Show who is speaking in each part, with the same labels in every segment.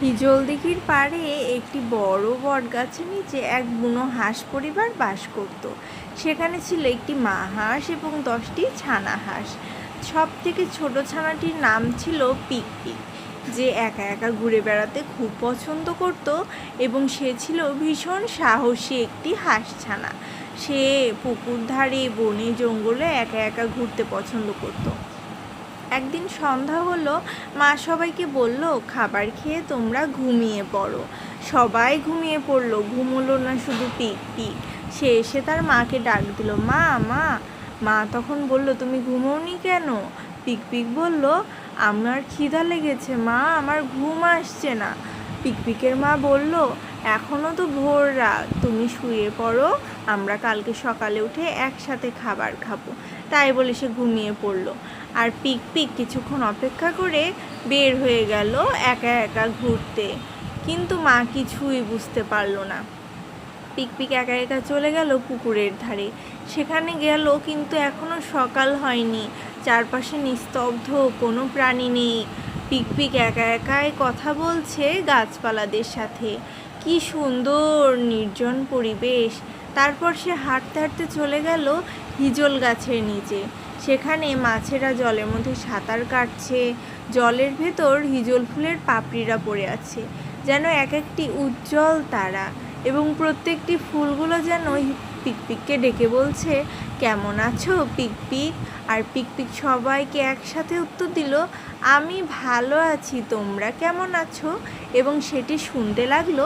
Speaker 1: হিজল দিঘির পাড়ে একটি বড় বট গাছের নিচে এক বুনো হাঁস পরিবার বাস করত। সেখানে ছিল একটি মা হাঁস এবং দশটি ছানা হাঁস। সব থেকে ছোট ছানাটির নাম ছিল পিক পিক যে একা একা ঘুরে বেড়াতে খুব পছন্দ করত এবং সে ছিল ভীষণ সাহসী একটি হাঁস ছানা। সে পুকুর ধারে, বনে, জঙ্গলে একা একা ঘুরতে পছন্দ করতো। একদিন সন্ধ্যা হলো, মা সবাইকে বলল, খাবার খেয়ে তোমরা ঘুমিয়ে পড়ো। সবাই ঘুমিয়ে পড়ল ঘুমোলো না শুধু পিক পিক। সে এসে তার মাকে ডাক দিল, মা মা। মা তখন বলল, তুমি ঘুমোনি কেন? পিক পিক বলল, আমার খিদা লেগেছে মা, আমার ঘুম আসছে না। পিকপিকের মা বলল এখনও তো ভোর রাত, তুমি শুয়ে পড়ো, আমরা কালকে সকালে উঠে একসাথে খাবার খাব। তাই বলে সে ঘুমিয়ে পড়ল। আর পিক পিক কিছুক্ষণ অপেক্ষা করে বের হয়ে গেল একা একা ঘুরতে। কিন্তু মা কিছুই বুঝতে পারল না। পিকপিক একা একা চলে গেল পুকুরের ধারে। সেখানে গেল কিন্তু এখনও সকাল হয়নি। চারপাশে নিস্তব্ধ কোনো প্রাণী নেই। পিকপিক একা একাই কথা বলছে গাছপালাদের সাথে। কি সুন্দর নির্জন পরিবেশ। তারপর সে হাঁটতে হাঁটতে চলে গেল হিজল গাছের নিচে। সেখানে মাছেরা জলের মধ্যে সাঁতার কাটছে। জলের ভেতর হিজল ফুলের পাপড়িরা পড়ে আছে। যেন এক একটি উজ্জ্বল তারা। এবং প্রত্যেকটি ফুলগুলো যেন পিকপিককে ডেকে বলছে, কেমন আছো পিকপিক? আর পিকপিক সবাইকে একসাথে উত্তর দিল, আমি ভালো আছি, তোমরা কেমন আছো? এবং সেটি শুনতে লাগল,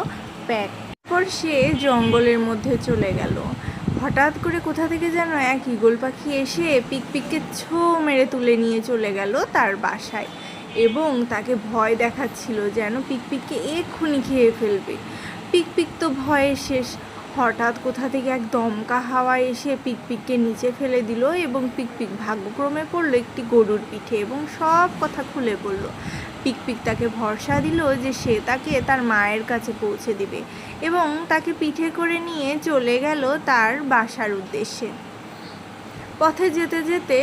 Speaker 1: প্যাক, পর সে জঙ্গলের মধ্যে চলে গেল। হঠাৎ করে কোথা থেকে যেন এক ঈগল পাখি এসে পিকপিককে ছো মেরে তুলে নিয়ে চলে গেল তার বাসায় এবং তাকে ভয় দেখাচ্ছিল যেন পিকপিককে এক্ষুনি খেয়ে ফেলবে। পিকপিক তো ভয়ে শেষ হঠাৎ কোথা থেকে এক দমকা হাওয়া এসে পিকপিককে নিচে ফেলে দিল এবং পিকপিক ভাগ্যক্রমে পড়ল একটি গরুর পিঠে এবং সব কথা খুলে পড়ল। পিকপিক তাকে ভরসা দিল যে সে তাকে তার মায়ের কাছে পৌঁছে দিবে এবং তাকে পিঠে করে নিয়ে চলে গেল তার বাসার উদ্দেশ্যে। পথে যেতে যেতে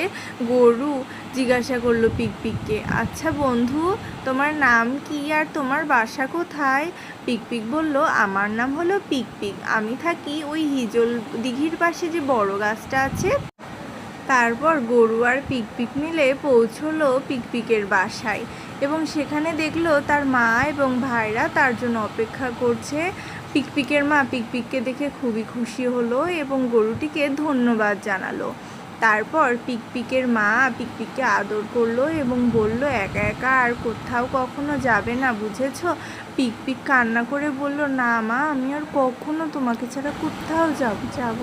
Speaker 1: গরু জিজ্ঞাসা করল পিকপিককে আচ্ছা বন্ধু, তোমার নাম কি আর তোমার বাসা কোথায়? পিকপিক বলল, আমার নাম হলো পিকপিক আমি থাকি ওই হিজল দিঘির পাশে যে বড় গাছটা আছে। তারপর গরু আর পিকপিক মিলে পৌঁছলো পিকপিকের বাসায় এবং সেখানে দেখল তার মা এবং ভাইরা তার জন্য অপেক্ষা করছে। পিকপিকের মা পিকপিককে দেখে খুবই খুশি হলো এবং গরুটিকে ধন্যবাদ জানালো। তারপর পিকপিকের মা পিকপিককে আদর করল এবং বলল, একা একা আর কোথাও কখনো যাবে না, বুঝেছ? পিকপিক কান্না করে বলল, না মা, আমি আর কখনো তোমাকে ছাড়া কোথাও যাব যাব